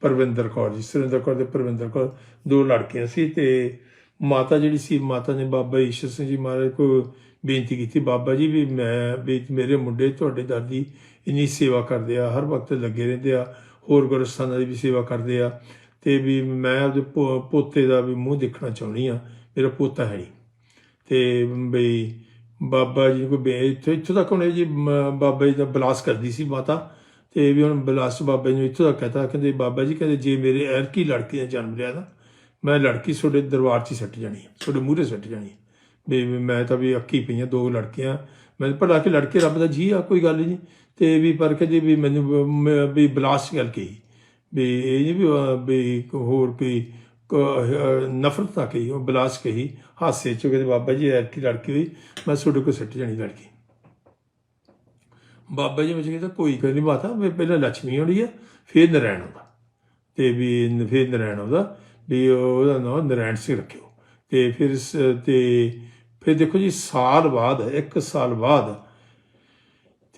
ਪਰਵਿੰਦਰ ਕੌਰ ਜੀ, ਸੁਰਿੰਦਰ ਕੌਰ ਤੇ ਪਰਵਿੰਦਰ ਕੌਰ, ਦੋ ਲੜਕੀਆਂ ਸੀ ਤੇ ਮਾਤਾ ਜਿਹੜੀ ਸੀ, ਮਾਤਾ ਨੇ ਬਾਬਾ ਈਸ਼ਰ ਸਿੰਘ ਜੀ ਮਹਾਰਾਜ ਕੋ ਬੇਨਤੀ ਕੀਤੀ, ਬਾਬਾ ਜੀ ਵੀ ਮੈਂ ਵੀ ਮੇਰੇ ਮੁੰਡੇ, ਤੁਹਾਡੇ ਦਰ ਇੰਨੀ ਸੇਵਾ ਕਰਦੇ ਆ, ਹਰ ਵਕਤ ਲੱਗੇ ਰਹਿੰਦੇ ਆ, ਹੋਰ ਗੁਰਸਥਾਨਾਂ ਦੀ ਵੀ ਸੇਵਾ ਕਰਦੇ ਆ ਤੇ ਵੀ ਮੈਂ ਉਹਦੇ ਪੋ- ਪੋਤੇ ਦਾ ਵੀ ਮੂੰਹ ਦੇਖਣਾ ਚਾਹੁੰਦੀ ਆ, ਮੇਰਾ ਪੋਤਾ ਹੈ ਨਹੀਂ। ਤੇ ਬਈ ਬਾਬਾ ਜੀ ਕੋ ਬੇ, ਇੱਥੋਂ ਇੱਥੋਂ ਤੱਕ ਉਹਨੇ ਜੀ ਬਾਬਾ ਜੀ ਦਾ ਬਲਾਸ ਕਰਦੀ ਸੀ ਮਾਤਾ, ਤੇ ਵੀ ਹੁਣ ਬਲਾਸ ਬਾਬਾ ਜੀ ਨੂੰ ਇੱਥੋਂ ਤੱਕ ਕਹਤਾ, ਕਹਿੰਦੇ ਬਾਬਾ ਜੀ ਕਹਿੰਦੇ ਜੇ ਮੇਰੇ ਐਰਕੀ ਲੜਕੀ ਦਾ ਜਨਮ ਲਿਆ ਨਾ, ਮੈਂ ਲੜਕੀ ਤੁਹਾਡੇ ਦਰਬਾਰ 'ਚ ਹੀ ਸੱਟ ਜਾਣੀ ਹੈ ਤੁਹਾਡੇ ਮੂਹਰੇ ਸੱਟ ਜਾਣੀ ਵੀ ਮੈਂ ਤਾਂ ਵੀ ਅੱਕੀ ਪਈਆਂ, ਦੋ ਲੜਕੀਆਂ। ਮੈਂ ਭਲਾ ਕਿ ਲੜਕੇ ਰੱਬ ਦਾ ਜੀ ਆ, ਕੋਈ ਗੱਲ ਨਹੀਂ। ਤੇ ਵੀ ਪਰ ਕਹਿੰਦੇ ਵੀ ਮੈਨੂੰ ਬ- ਵੀ ਬਲਾਸ ਗੱਲ ਕਹੀ। ਵੀ ਇਹ ਨਹੀਂ ਵੀ ਵੀ ਹੋਰ ਕੋਈ ਨਫ਼ਰਤ ਤਾਂ ਕਹੀ, ਉਹ ਬਲਾਸ ਕਹੀ, ਹਾਸੇ ਚ ਕਹਿੰਦੇ ਬਾਬਾ ਜੀ ਐਰ ਲੜਕੀ ਹੋਈ, ਮੈਂ ਤੁਹਾਡੇ ਕੋਲ ਸਿੱਟ ਜਾਣੀ ਲੜਕੀ। ਬਾਬਾ ਜੀ ਵਿੱਚ ਕਹਿੰਦਾ ਕੋਈ ਗੱਲ ਨਹੀਂ ਮਾਤਾ, ਵੀ ਪਹਿਲਾਂ ਲక్ష్ਮੀ ਆਉਣੀ ਆ, ਫਿਰ ਨਰਾਇਣ ਆਉਂਦਾ। ਤੇ ਵੀ ਫਿਰ ਨਰਾਇਣ ਆਉਂਦਾ, ਵੀ ਉਹਦਾ ਨਾਮ ਨਰਾਇਣ ਸਿੰਘ ਰੱਖਿਓ। ਤੇ ਫਿਰ ਸ- ਤੇ ਫਿਰ ਦੇਖੋ ਜੀ, ਸਾਲ ਬਾਅਦ, ਇੱਕ ਸਾਲ ਬਾਅਦ,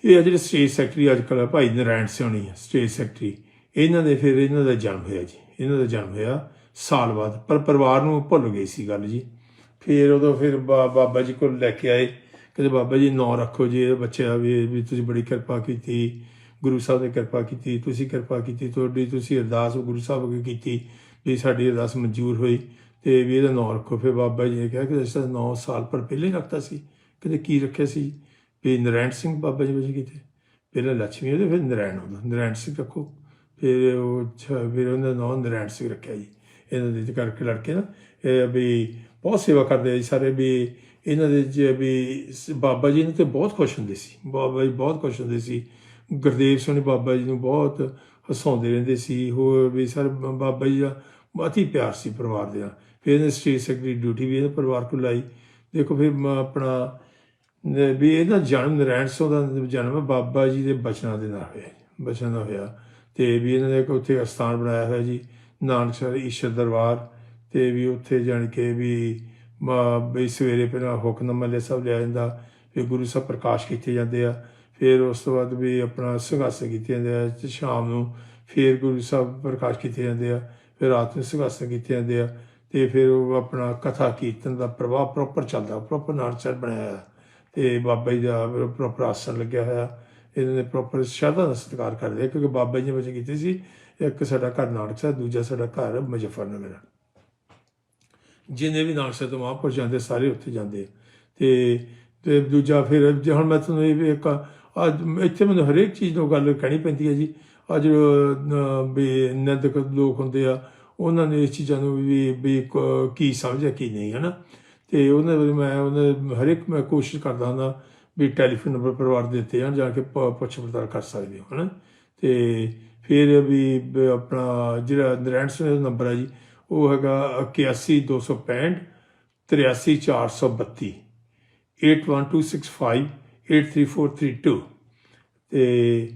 ਤੇ ਇਹ ਜਿਹੜੇ ਸਟੇਟ ਸੈਕਟਰੀ ਅੱਜ ਕੱਲ੍ਹ ਭਾਈ ਨਰਾਇਣ ਸਿਉਣੀ ਹੈ ਸਟੇਟ ਸੈਕਟਰੀ ਇਹਨਾਂ ਦੇ ਫਿਰ ਇਹਨਾਂ ਦਾ ਜਨਮ ਹੋਇਆ ਜੀ, ਇਹਨਾਂ ਦਾ ਜਨਮ ਹੋਇਆ ਸਾਲ ਬਾਅਦ, ਪਰ ਪਰਿਵਾਰ ਨੂੰ ਭੁੱਲ ਗਈ ਸੀ ਗੱਲ ਜੀ। ਫਿਰ ਉਦੋਂ ਫਿਰ ਬਾ- ਬਾਬਾ ਜੀ ਕੋਲ ਲੈ ਕੇ ਆਏ, ਕਹਿੰਦੇ ਬਾਬਾ ਜੀ ਨਾਂ ਰੱਖੋ ਜੀ, ਇਹ ਬੱਚਾ ਵੀ ਵੀ ਤੁਸੀਂ ਬੜੀ ਕਿਰਪਾ ਕੀਤੀ, ਗੁਰੂ ਸਾਹਿਬ ਨੇ ਕਿਰਪਾ ਕੀਤੀ, ਤੁਸੀਂ ਕਿਰਪਾ ਕੀਤੀ, ਤੁਹਾਡੀ ਤੁਸੀਂ ਅਰਦਾਸ ਗੁਰੂ ਸਾਹਿਬ ਅੱਗੇ ਕੀਤੀ, ਵੀ ਸਾਡੀ ਅਰਦਾਸ ਮਨਜ਼ੂਰ ਹੋਈ। ਤੇ ਵੀ ਇਹਦਾ ਨਾਂ ਰੱਖੋ। ਫਿਰ ਬਾਬਾ ਜੀ ਨੇ ਕਿਹਾ ਕਿ ਇਸ ਦਾ 9 ਸਾਲ ਪਰ ਪਹਿਲੇ ਹੀ ਰੱਖਤਾ ਸੀ। ਕਹਿੰਦੇ ਕੀ ਰੱਖਿਆ ਸੀ? ਵੀ ਨਰਾਇਣ ਸਿੰਘ ਬਾਬਾ ਜੀ ਵਜੇ ਕੀਤੇ। ਪਹਿਲਾਂ ਲక్ష్ਮੀ ਉਹਦੇ, ਫਿਰ ਨਰਾਇਣ ਆਉਂਦਾ ਨਰਾਇਣ ਸਿੰਘ ਰੱਖੋ। ਫਿਰ ਉਹ ਛ- ਫਿਰ ਉਹਨਾਂ ਦਾ ਨਾਂ ਨਰਾਇਣ ਸਿੰਘ ਰੱਖਿਆ ਜੀ। ਇਹਨਾਂ ਦੇ ਕਰਕੇ ਲੜਕੇ ਨਾ, ਇਹ ਵੀ ਬਹੁਤ ਸੇਵਾ ਕਰਦੇ ਆ ਜੀ ਸਾਰੇ ਵੀ ਇਹਨਾਂ ਦੇ ਜੇ ਵੀ ਸ- ਬਾਬਾ ਜੀ ਨੇ ਤੇ ਬਹੁਤ ਖੁਸ਼ ਹੁੰਦੇ ਸੀ। ਬਾਬਾ ਜੀ ਬਹੁਤ ਖੁਸ਼ ਹੁੰਦੇ ਸੀ। ਗੁਰਦੇਵ ਸਿੰਘ ਬਾਬਾ ਜੀ ਨੂੰ ਬਹੁਤ ਹਸਾਉਂਦੇ ਰਹਿੰਦੇ ਸੀ। ਹੋਰ ਵੀ ਸਰ ਬਾਬਾ ਜੀ ਦਾ ਅਤੀ ਪਿਆਰ ਸੀ ਪਰਿਵਾਰ ਦੇ ਨਾਲ। ਫਿਰ ਇਹਨੇ ਸਟੇਟ ਸੈਕਟਰੀ ਡਿਊਟੀ ਵੀ ਇਹਨੇ ਪਰਿਵਾਰ ਕੋਲ ਲਾਈ। ਦੇਖੋ ਫਿਰ ਮ- ਆਪਣਾ ਵੀ ਇਹਦਾ ਜਨਮ ਨਰਾਇਣ ਸਿੰਘ ਦਾ ਜਨਮ ਬਾਬਾ ਜੀ ਦੇ ਬਚਨਾਂ ਦੇ ਨਾਲ ਹੋਇਆ ਬਚਨਾਂ ਦਾ ਹੋਇਆ। ਤੇ ਵੀ ਇਹਨਾਂ ਨੇ ਇੱਕ ਉੱਥੇ ਅਸਥਾਨ ਬਣਾਇਆ ਹੋਇਆ ਜੀ ਨਾਨਕਸਰ ਈਸ਼ਰ ਦਰਬਾਰ। ਤੇ ਵੀ ਉੱਥੇ ਜਾਣ ਕੇ ਵੀ ਮ- ਸਵੇਰੇ ਪਹਿਲਾਂ ਹੁਕਮਨਾਮਾ ਲੈ ਸਭ ਲਿਆ ਜਾਂਦਾ, ਫਿਰ ਗੁਰੂ ਸਾਹਿਬ ਪ੍ਰਕਾਸ਼ ਕੀਤੇ ਜਾਂਦੇ ਆ। ਫਿਰ ਉਸ ਤੋਂ ਬਾਅਦ ਵੀ ਆਪਣਾ ਸੰਘਾਸਨ ਕੀਤੇ ਜਾਂਦੇ ਆ, ਤੇ ਸ਼ਾਮ ਨੂੰ ਫਿਰ ਗੁਰੂ ਸਾਹਿਬ ਪ੍ਰਕਾਸ਼ ਕੀਤੇ ਜਾਂਦੇ ਆ, ਫਿਰ ਰਾਤ ਨੂੰ ਸੰਘਾਸਨ ਕੀਤੇ ਜਾਂਦੇ ਆ। ਤੇ ਫਿਰ ਉਹ ਆਪਣਾ ਕਥਾ ਕੀਰਤਨ ਦਾ ਪ੍ਰਵਾਹ ਪ੍ਰੋਪਰ ਚੱਲਦਾ ਪ੍ਰੋਪਰ ਨਾਨਕਸਰ ਬਣਾਇਆ ਹੋਇਆ। ਤੇ ਬਾਬਾ ਜੀ ਦਾ ਪ੍ਰੋਪਰ ਆਸਣ ਲੱਗਿਆ ਹੋਇਆ ਇਹਨਾਂ ਨੇ ਪ੍ਰੋਪਰ ਸ਼ਰਧਾ ਦਾ ਸਤਿਕਾਰ ਕਰਦੇ ਕਿਉਂਕਿ ਬਾਬਾ ਜੀ ਨੇ ਵਿੱਚ ਕੀਤੀ ਸੀ, ਇੱਕ ਸਾਡਾ ਘਰ ਨਾਨਕਸਰ ਦੂਜਾ ਸਾਡਾ ਘਰ ਮੁਜ਼ਫਰਨਗਰ ਜਿੰਨੇ ਵੀ ਨਾਨਕਸਰ ਤੋਂ ਮਹਾਂਪੁਰ ਜਾਂਦੇ, ਸਾਰੇ ਉੱਥੇ ਜਾਂਦੇ ਆ। ਤੇ ਤੇ ਦੂਜਾ ਫਿਰ, ਜੇ ਹੁਣ ਮੈਂ ਤੁਹਾਨੂੰ ਇਹ ਵੀ ਇੱਕ, ਅੱਜ ਇੱਥੇ ਮੈਨੂੰ ਹਰੇਕ ਚੀਜ਼ ਨੂੰ ਗੱਲ ਕਹਿਣੀ ਪੈਂਦੀ ਹੈ ਜੀ ਅੱਜ ਵੀ ਨਿੰਦਕ ਲੋਕ ਹੁੰਦੇ ਆ ਉਹਨਾਂ ਨੇ ਇਸ ਚੀਜ਼ਾਂ ਨੂੰ ਵੀ ਵੀ ਕ- ਕੀ ਸਮਝਿਆ, ਕੀ ਨਹੀਂ, ਹਨਾ? ਤੇ ਉਹਨਾਂ ਬਾਰੇ ਮੈਂ, ਉਹਨਾਂ ਹਰੇਕ ਮੈਂ ਕੋਸ਼ਿਸ਼ ਕਰਦਾ ਹੁੰਦਾ ਵੀ ਟੈਲੀਫੋਨ ਨੰਬਰ ਪਰਿਵਾਰ ਦੇ ਦਿੱਤੇ ਹਨ ਜਾ ਕੇ ਪ- ਪੁੱਛ ਪੜਤਾਲ ਕਰ ਸਕਦੇ ਹੋ, ਹਨਾ? ਤੇ ਫਿਰ ਵੀ ਆਪਣਾ ਜਿਹੜਾ ਨਰੈਣ ਸਿੰਘ ਦਾ ਨੰਬਰ ਹੈ ਜੀ, ਉਹ ਹੈਗਾ 81265 83432 81265 83432 ਤੇ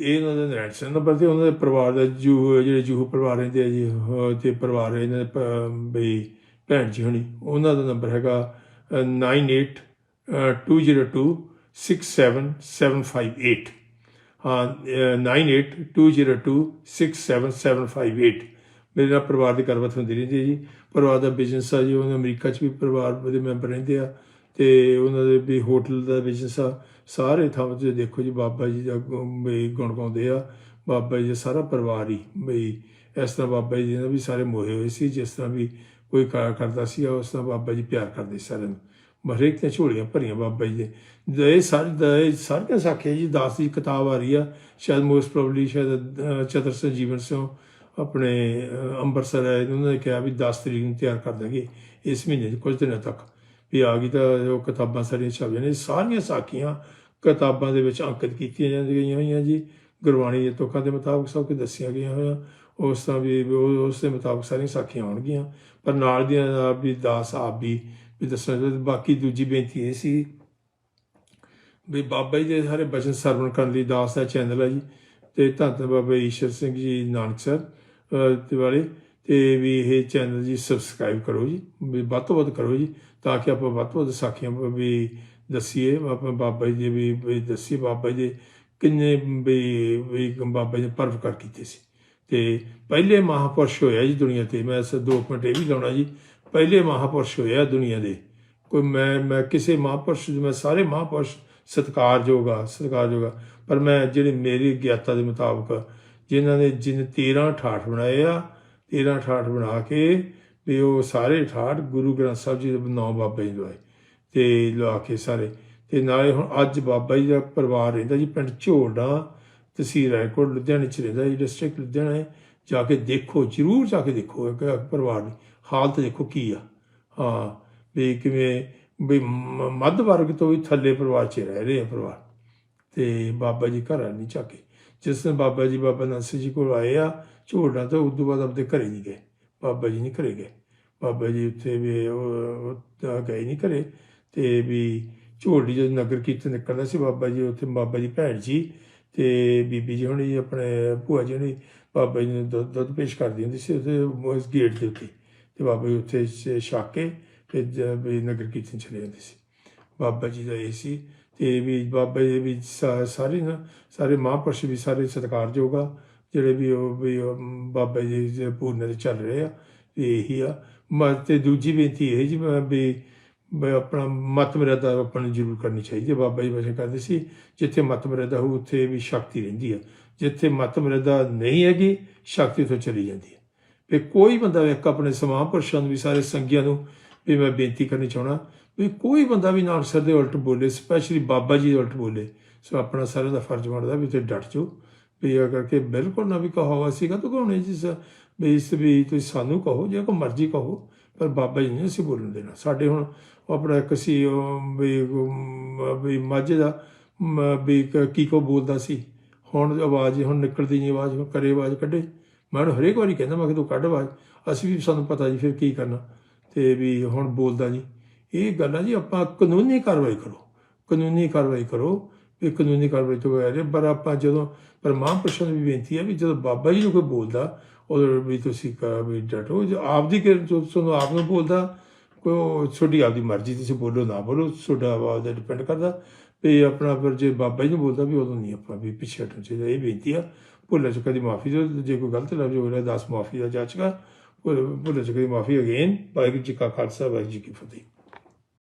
ਇਹ ਉਹਨਾਂ ਦੇ ਨਰੈਣ ਸਿੰਘ ਨੰਬਰ ਤੇ ਉਹਨਾਂ ਦੇ ਪਰਿਵਾਰ ਦਾ ਜੂ, ਜਿਹੜੇ ਜੂਹ ਪਰਿਵਾਰ ਰਹਿੰਦੇ ਆ ਜੀ ਉਹ ਤੇ ਪਰਿਵਾਰ ਇਹਨਾਂ ਦੇ ਬਈ ਭੈਣ ਜੀ ਹੋਣੀ, ਉਹਨਾਂ ਦਾ ਨੰਬਰ ਹੈਗਾ 9820267758 ਹਾਂ, ਅਹ 9820267758 ਮੇਰੇ ਨਾਲ ਪਰਿਵਾਰ ਦੀ ਗੱਲਬਾਤ ਹੁੰਦੀ ਰਹਿੰਦੀ ਹੈ ਜੀ। ਪਰਿਵਾਰ ਦਾ ਬਿਜ਼ਨਸ ਆ ਜੀ ਉਹਨਾਂ ਅਮਰੀਕਾ 'ਚ ਵੀ ਪਰਿਵਾਰ ਦੇ ਮੈਂਬਰ ਰਹਿੰਦੇ ਆ। ਤੇ ਉਹਨਾਂ ਦੇ ਵੀ ਹੋਟਲ ਦਾ ਬਿਜ਼ਨਸ ਆ। ਸਾਰੇ ਥਾਂ ਤੇ ਦੇਖੋ ਜੀ, ਬਾਬਾ ਜੀ ਦਾ ਗੁ- ਵੀ ਗੁਣ ਗਾਉਂਦੇ ਆ। ਬਾਬਾ ਜੀ ਦਾ ਸਾਰਾ ਪਰਿਵਾਰ ਹੀ, ਬਈ ਇਸ ਤਰ੍ਹਾਂ ਬਾਬਾ ਜੀ ਨਾਲ ਵੀ ਸਾਰੇ ਮੋਹੇ ਹੋਏ ਸੀ, ਜਿਸ ਤਰ੍ਹਾਂ ਵੀ ਕੋਈ ਕਾਰ ਕਰਦਾ ਸੀ, ਉਸ ਤਰ੍ਹਾਂ ਬਾਬਾ ਜੀ ਪਿਆਰ ਕਰਦੇ ਸੀ ਸਾਰਿਆਂ ਨੂੰ। ਹਰੇਕ ਦੀਆਂ ਝੋਲੀਆਂ ਭਰੀਆਂ ਬਾਬਾ ਜੀ ਦੇ। ਦੇ, ਇਹ ਸਾਰੇ ਸਾਰੀਆਂ ਸਾਖੀਆਂ ਜੀ, ਦਾਸ ਦੀ ਕਿਤਾਬ ਆ ਰਹੀ ਆ। ਸ਼ਾਇਦ ਮੋਸਟ ਪ੍ਰੋਬਬਲੀ ਸ਼ਾਇਦ ਚਤਰ ਸਿੰਘ ਜੀਵਨ ਸਿੰਘ ਆਪਣੇ ਅੰਮ੍ਰਿਤਸਰ ਆਏ, ਉਹਨਾਂ ਨੇ ਕਿਹਾ ਵੀ 10 ਤਰੀਕ ਨੂੰ ਤਿਆਰ ਕਰ ਦਾਂਗੇ ਇਸ ਮਹੀਨੇ 'ਚ, ਕੁਝ ਦਿਨਾਂ ਤੱਕ। ਵੀ ਆ ਗਈ ਤਾਂ ਉਹ ਕਿਤਾਬਾਂ ਸਾਰੀਆਂ ਛਪ ਜਾਣੀਆਂ ਸਾਰੀਆਂ ਸਾਖੀਆਂ ਕਿਤਾਬਾਂ ਦੇ ਵਿੱਚ ਅੰਕਿਤ ਕੀਤੀਆਂ ਜਾਂਦੀਆਂ ਹੋਈਆਂ ਜੀ। ਗੁਰਬਾਣੀ ਦੇ ਤੁਕਾਂ ਦੇ ਮੁਤਾਬਕ ਸਭ ਕੁਝ ਦੱਸੀਆਂ ਗਈਆਂ ਹੋਈਆਂ। ਉਸ ਤਰ੍ਹਾਂ ਵੀ ਉਸ ਦੇ ਮੁਤਾਬਕ ਸਾਰੀਆਂ ਸਾਖੀਆਂ ਹੋਣਗੀਆਂ। ਪਰ ਨਾਲ ਦੀਆਂ ਨਾਲ ਵੀ ਦਾਸ ਆਪ ਵੀ ਵੀ ਦੱਸਣਾ ਚਾਹੁੰਦੇ। ਬਾਕੀ ਦੂਜੀ ਬੇਨਤੀ ਇਹ ਸੀ ਵੀ ਬਾਬਾ ਜੀ ਦੇ ਸਾਰੇ ਬਚਨ ਸਰਵਣ ਕਰਨ ਲਈ ਦਾਸ ਦਾ ਚੈਨਲ ਹੈ ਜੀ। ਤੇ ਧੰਨ ਧੰਨ ਬਾਬਾ ਈਸ਼ਰ ਸਿੰਘ ਜੀ, ਨਾਨਕ ਸਰ ਤੇ ਵਾਲੇ ਤੇ ਵੀ ਇਹ ਚੈਨਲ ਜੀ ਸਬਸਕ੍ਰਾਈਬ ਕਰੋ ਜੀ। ਵੀ ਵੱਧ ਤੋਂ ਵੱਧ ਕਰੋ ਜੀ, ਤਾਂ ਕਿ ਆਪਾਂ ਵੱਧ ਤੋਂ ਵੱਧ ਸਾਖੀਆਂ ਵੀ ਦੱਸੀਏ ਆਪਾਂ ਬਾਬਾ ਜੀ ਵੀ ਵੀ ਦੱਸੀਏ ਬਾਬਾ ਜੀ ਕਿੰਨੇ ਵੀ ਵੀ ਬਾਬਾ ਜੀ ਨੇ ਪਰਵਕਾਰ ਕੀਤੇ ਸੀ। ਤੇ ਪਹਿਲੇ ਮਹਾਪੁਰਸ਼ ਹੋਇਆ ਜੀ ਦੁਨੀਆ ਤੇ, ਮੈਂ ਇਸ ਦੋ ਮਿੰਟ ਇਹ ਵੀ ਲਾਉਣਾ ਜੀ। ਪਹਿਲੇ ਮਹਾਪੁਰਸ਼ ਹੋਇਆ ਦੁਨੀਆ ਦੇ। ਕੋਈ ਮੈਂ ਮੈਂ ਕਿਸੇ ਮਹਾਪੁਰਸ਼ ਮੈਂ ਸਾਰੇ ਮਹਾਪੁਰਸ਼ ਸਤਿਕਾਰਯੋਗ ਆ ਸਤਿਕਾਰਯੋਗ ਆ, ਪਰ ਮੈਂ ਜਿਹੜੇ ਮੇਰੀ ਗਿਆਤਾ ਦੇ ਮੁਤਾਬਕ, ਜਿਨ੍ਹਾਂ ਨੇ ਜਿਨ 13 ਠਾਠ ਬਣਾਏ ਆ 13 ਠਾਠ ਬਣਾ ਕੇ ਵੀ ਉਹ ਸਾਰੇ ਠਾਠ ਗੁਰੂ ਗ੍ਰੰਥ ਸਾਹਿਬ ਜੀ ਦੇ ਨੌ ਬਾਬਾ ਜੀ ਦਵਾਏ। ਤੇ ਲਵਾ ਕੇ ਸਾਰੇ। ਤੇ ਨਾਲੇ ਹੁਣ ਅੱਜ ਬਾਬਾ ਜੀ ਦਾ ਪਰਿਵਾਰ ਰਹਿੰਦਾ ਜੀ, ਪਿੰਡ ਝੋੜਾ ਤਹਿਸੀਲ ਰਾਏਕੋਟ, ਲੁਧਿਆਣੇ ਚ ਰਹਿੰਦਾ ਜੀ ਡਿਸਟ੍ਰਿਕਟ ਲੁਧਿਆਣਾ ਹੈ। ਜਾ ਕੇ ਦੇਖੋ, ਜਰੂਰ ਜਾ ਕੇ ਦੇਖੋ ਇੱਕ ਪਰਿਵਾਰ ਦੀ ਹਾਲਤ ਦੇਖੋ ਕੀ ਆ। ਹਾਂ, ਵੀ ਕਿਵੇਂ, ਵੀ ਮ- ਮੱਧ ਵਰਗ ਤੋਂ ਵੀ ਥੱਲੇ ਪਰਿਵਾਰ 'ਚ ਰਹਿ ਰਹੇ ਆ ਪਰਿਵਾਰ। ਤੇ ਬਾਬਾ ਜੀ ਘਰਾਂ ਨਹੀਂ ਚੱਕੇ ਜਿਸ ਦਿਨ ਬਾਬਾ ਜੀ, ਬਾਬਾ ਨਾਨਕ ਜੀ ਕੋਲ ਆਏ ਆ ਝੋੜਾ ਤੋਂ ਉਦੋਂ ਬਾਅਦ ਆਪਣੇ ਘਰੇ ਨਹੀਂ ਗਏ। ਬਾਬਾ ਜੀ ਨਹੀਂ ਘਰੇ ਗਏ। ਬਾਬਾ ਜੀ ਉੱਥੇ ਵੀ ਉਹ ਉਹ ਤਾਂ ਗਏ ਨਹੀਂ ਘਰੇ। ਤੇ ਵੀ ਝੋਲੀ ਜਦੋਂ ਨਗਰ ਕੀਰਤਨ ਨਿਕਲਦਾ ਸੀ, ਬਾਬਾ ਜੀ ਉੱਥੇ ਬਾਬਾ ਜੀ ਭੈਣ ਜੀ ਤੇ ਬੀਬੀ ਜੀ ਹੁਣੀ, ਆਪਣੇ ਭੂਆ ਜੀ ਹੁਣੀ, ਬਾਬਾ ਜੀ ਨੂੰ ਦੁੱਧ ਦੁੱਧ ਪੇਸ਼ ਕਰਦੀ ਹੁੰਦੀ ਸੀ ਉੱਥੇ ਉਸ ਗੇਟ ਦੇ ਉੱਤੇ ਤੇ ਬਾਬਾ ਜੀ ਉੱਥੇ ਸ਼- ਛਕ ਕੇ ਤੇ ਵੀ ਨਗਰ ਕੀਰਤਨ ਚਲੇ ਜਾਂਦੇ ਸੀ। ਬਾਬਾ ਜੀ ਦਾ ਇਹ ਸੀ ਤੇ ਵੀ ਬਾਬਾ ਜੀ ਵੀ ਸਾਰੇ ਨਾ, ਸਾਰੇ ਮਹਾਂਪੁਰਸ਼ ਵੀ ਸਾਰੇ ਸਤਿਕਾਰਯੋਗ ਆ, ਜਿਹੜੇ ਵੀ ਉਹ, ਵੀ ਬਾਬਾ ਜੀ ਦੇ ਪੂਰਨੇ ਤੇ ਚੱਲ ਰਹੇ ਆ, ਵੀ ਇਹੀ ਆ। ਮ- ਤੇ ਦੂਜੀ ਬੇਨਤੀ ਇਹ ਜੀ ਵੀ ਆਪਣਾ ਮਤ ਮਰਿਆਦਾ ਆਪਾਂ ਨੂੰ ਜ਼ਰੂਰ ਕਰਨੀ ਚਾਹੀਦੀ ਹੈ। ਬਾਬਾ ਜੀ ਵਜੇ ਕਹਿੰਦੇ ਸੀ, ਜਿੱਥੇ ਮਤ ਮਰਿਆਦਾ ਹੋ ਉੱਥੇ ਵੀ ਸ਼ਕਤੀ ਰਹਿੰਦੀ ਹੈ। ਜਿੱਥੇ ਮਤ ਮਰਿਆਦਾ ਨਹੀਂ ਹੈਗੀ, ਸ਼ਕਤੀ ਤੋਂ ਚਲੀ ਜਾਂਦੀ ਹੈ। ਵੀ ਕੋਈ ਬੰਦਾ ਵੀ ਇੱਕ ਆਪਣੇ ਸਮਾਂ ਪੁਰਸ਼ਾਂ ਨੂੰ ਵੀ ਸਾਰੇ ਸੰਗੀਆਂ ਨੂੰ ਵੀ ਮੈਂ ਬੇਨਤੀ ਕਰਨੀ ਚਾਹਣਾ ਵੀ ਕੋਈ ਬੰਦਾ ਵੀ ਨਾਨਸਰ ਦੇ ਉਲਟ ਬੋਲੇ ਸਪੈਸ਼ਲੀ ਬਾਬਾ ਜੀ ਦੇ ਉਲਟ ਬੋਲੇ, ਸੋ ਆਪਣਾ ਸਾਰਿਆਂ ਦਾ ਫਰਜ਼ ਬਣਦਾ ਵੀ ਤੇ ਡਟ ਜਾਓ। ਵੀ ਇਹ ਕਰਕੇ ਬਿਲਕੁਲ ਨਾ ਵੀ ਕਹੋ ਅਸੀਂ ਕਾ ਤੂੰ ਕਹੋਣੇ ਜਿਸ ਵੀ ਇਸ ਵੀ ਤੁਸੀਂ ਸਾਨੂੰ ਕਹੋ, ਜੇ ਕੋ ਮਰਜ਼ੀ ਕਹੋ, ਪਰ ਬਾਬਾ ਜੀ ਨੇ ਅਸੀਂ ਬੋਲਣ ਦੇਣਾ। ਸਾਡੇ ਹੁਣ ਆਪਣਾ ਇੱਕ ਸੀ ਵੀ ਵੀ ਮਾਝੇ ਦਾ ਵੀ ਕ- ਕੀ ਕੋ ਬੋਲਦਾ ਸੀ। ਹੁਣ ਆਵਾਜ਼, ਹੁਣ ਨਿਕਲਦੀ ਨਹੀਂ ਆਵਾਜ਼, ਹੁਣ ਕਰੇ ਆਵਾਜ਼ ਕੱਢੇ। ਮੈਂ ਹਰੇਕ ਵਾਰੀ ਕਹਿੰਦਾ, ਮੈਂ ਕਿ ਤੂੰ ਕੱਢ ਆਵਾਜ਼। ਅਸੀਂ ਵੀ ਸਾਨੂੰ ਪਤਾ ਜੀ, ਫਿਰ ਕੀ ਕਰਨਾ। ਤੇ ਵੀ ਹੁਣ ਬੋਲਦਾ ਨਹੀਂ ਇਹ ਗੱਲਾਂ ਜੀ ਆਪਾਂ ਕਾਨੂੰਨੀ ਕਾਰਵਾਈ ਕਰੋ। ਕਾਨੂੰਨੀ ਕਾਰਵਾਈ ਕਰੋ, ਵੀ ਕਾਨੂੰਨੀ ਕਾਰਵਾਈ ਤੋਂ ਬਗੈਰ। ਪਰ ਆਪਾਂ ਜਦੋਂ, ਪਰ ਮਹਾਂਪੁਰਸ਼ਾਂ ਦੀ ਵੀ ਬੇਨਤੀ ਹੈ ਵੀ ਜਦੋਂ ਬਾਬਾ ਜੀ ਨੂੰ ਕੋਈ ਬੋਲਦਾ ਉਹ ਵੀ ਤੁਸੀਂ ਕਹ ਵੀ ਡਟੋ। ਜੋ ਆਪ ਦੀ ਕਿਰਨ ਤੋਂ ਤੁਹਾਨੂੰ ਆਪ ਨੂੰ ਬੋਲਦਾ ਕੋਈ ਉਹ ਤੁਹਾਡੀ ਆਪਦੀ ਮਰਜ਼ੀ ਤੁਸੀਂ ਬੋਲੋ, ਨਾ ਬੋਲੋ, ਤੁਹਾਡਾ ਆਵਾਜ਼ ਦਾ ਡਿਪੈਂਡ ਕਰਦਾ। ਵੀ ਆਪਣਾ ਫਿਰ ਜੇ ਬਾਬਾ ਜੀ ਨੂੰ ਬੋਲਦਾ ਵੀ ਉਦੋਂ ਨਹੀਂ ਆਪਾਂ ਵੀ ਪਿੱਛੇ ਹਟਣਾ ਚਾਹੀਦਾ, ਇਹ ਬੇਨਤੀ ਆ। ਭੁੱਲ ਚੁੱਕਾ ਦੀ ਮਾਫੀ ਜੋ ਜੇ ਕੋਈ ਗਲਤ ਲਫ਼ਜ਼ ਹੋਇਆ ਦੱਸ ਮਾਫੀ ਦਾ ਜਾਚਕਾ। ਭੁੱਲ ਭੁੱਲ ਚੁੱਕਾ ਦੀ ਮਾਫੀ ਅਗੇਨ। ਵਾਹਿਗੁਰੂ ਜੀ ਕਾ ਖਾਲਸਾ, ਵਾਹਿਗੁਰੂ ਜੀ ਕੀ ਫਤਿਹ।